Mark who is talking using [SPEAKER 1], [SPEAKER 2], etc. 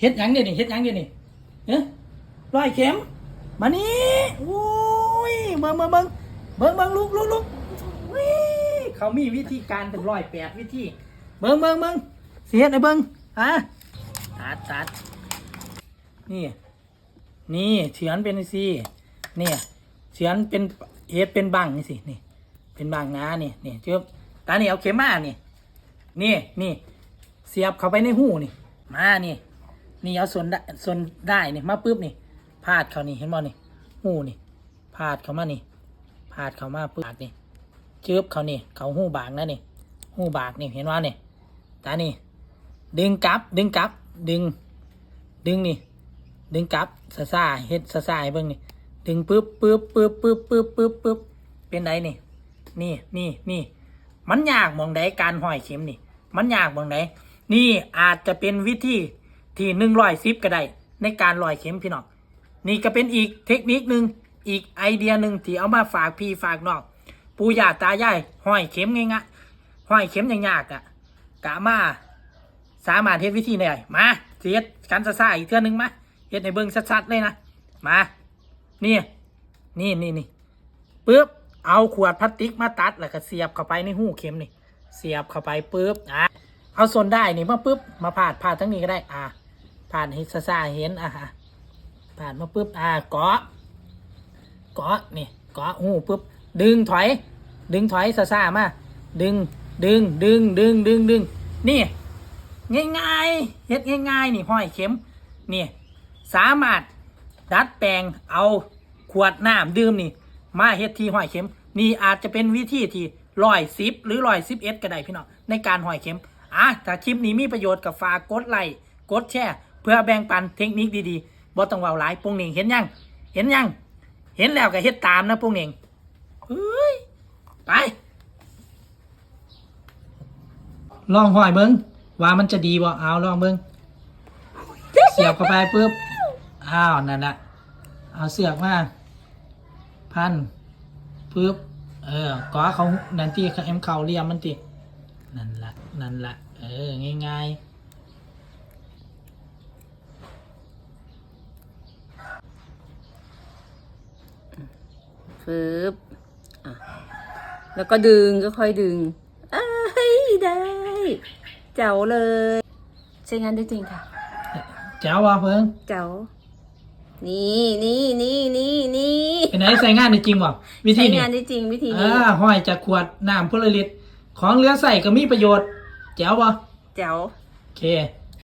[SPEAKER 1] เฮ็ดหยังเดี๋ยวนี่เฮ็ดหยังเดี๋ยวนี่เอ๊ะร้อยเข็มมานี่โอ้ยเบิ่งเบิ่งเบิ่งเบิ่งเบิ่งลุกลุกลุกวิเขามีวิธีการเป็นร้อยแปดวิธี เบิ่งเบิ่งเบิ่งสิเฮ็ดให้เบิ่งฮะตัดตัดนี่ นี่เฉือนเป็นสิเนี่ยเฉือนเป็นเฮ็ดเป็นบังนี่สินี่ เป็นบังนะนี่นี่เจ้าตานี่เอาเข็มมานี่นี่นี่ เสียบเข้าไปในหูนี่ มานี่ นี่เอาส่วนได้ส่วนได้นี่มาปุ๊บนี่พาดเขานี่เห็นบ่นี่หูนี่พาดเขามานี่พาดเขามาปุ๊บนี่เจืบเขานี่ เขาหูบางนะนี่หูบากนี่เห็นว่านี่ตานี่ ดึงกลับ ดึงกลับ ดึง ดึงนี่ ดึงกลับซาซาเฮ็ดซาซาให้เบิ่งนี่ ดึงปึ๊บปึ๊บปึ๊บปึ๊บปึ๊บปึ๊บปึ๊บเป็นไดนี่ นี่นี่นี่มันยากมองใดการห้อยเข็มนี่ มันยากมองใด นี่อาจจะเป็นวิธีที่หนึ่งร้อยซิปก็ได้ในการลอยเข็มพี่น้องนี่ก็เป็นอีกเทคนิคหนึ่งอีกไอเดียหนึ่งที่เอามาฝากพี่ฝากน้องปู่ย่าตายายห้อยเข็มง่ายๆห้อยเข็มยากๆอะกะมาสามารถเฮ็ดวิธีได้มาเฮ็ดกันซะๆอีกเทื่อนึงมาเฮ็ดในเบิ่งชัดๆเลยนะมานี่นี่นี่นี่ปึ๊บเอาขวดพลาสติกมาตัดแล้วก็เสียบเข้าไปในหูเข็มนี่ เสียบเข้าไปปุ๊บอะ เอาส่วนได้นี่มาปุ๊บมาพาดพาดทั้งนี้ก็ได้ อะพาดให้ซ่าเห็นอะอ่าดมาปุ๊บอะเกาะเกาะนี่เกาะหูปุ๊บดึงถอย ดึงถอยซ่ามาดึงดึงดึงดึงดึงดึงนี่ง่ายๆเฮ็ดง่ายๆนี่ห้อยเข็มนี่สามารถดัดแปลงเอาขวดน้ำดื่มนี่ มาเฮ็ดที่ห้อยเข็ม นี่อาจจะเป็นวิธีที่ร้อยสิบหรือร้อยสิบเอ็ดก็ได้พี่น้องในการห้อยเข็ม อะถ้าคลิปนี้มีประโยชน์กับฝากกดไลค์กดแชร์เพื่อแบ่งปันเทคนิคดีๆบ่ต้องเว้าหลายปุงเหน่งเห็นยังเห็นยังเห็นแล้วก็เฮ็ดตามนะปุงเหน่งเฮ้ยไปลองห้อยเบิ้งว่ามันจะดีบ่เอาลองเบิ้งเสียบเข้าไปปุ๊บอ้าวนั่นแหละเอาเสือกมาพันปุ๊บเออก็เขานั่นที่เอ็มเขาเรียมมันติ นั่นละนั่นละเออ ง่าย
[SPEAKER 2] ฟืบอะ แล้วก็ดึงก็ค่อยดึงเอ้ยได้ เจ๋วเลย ใช้งานได้จริงค่ะ
[SPEAKER 1] ๆเจ้าว่าเพิ่ง
[SPEAKER 2] เจ๋วนี่นี่นี่นี่นี่
[SPEAKER 1] เป็นไหนใส่งานได้จริงบ่วิธี
[SPEAKER 2] ใช้
[SPEAKER 1] นี้
[SPEAKER 2] งานได้จริงวิธี
[SPEAKER 1] อ่า
[SPEAKER 2] นี้
[SPEAKER 1] ห้อยจากขวดน้ำพลลิตร ของเหลือใส่ก็มีประโยชน์แจ๋วบ่
[SPEAKER 2] เจ๋ว
[SPEAKER 1] โอเค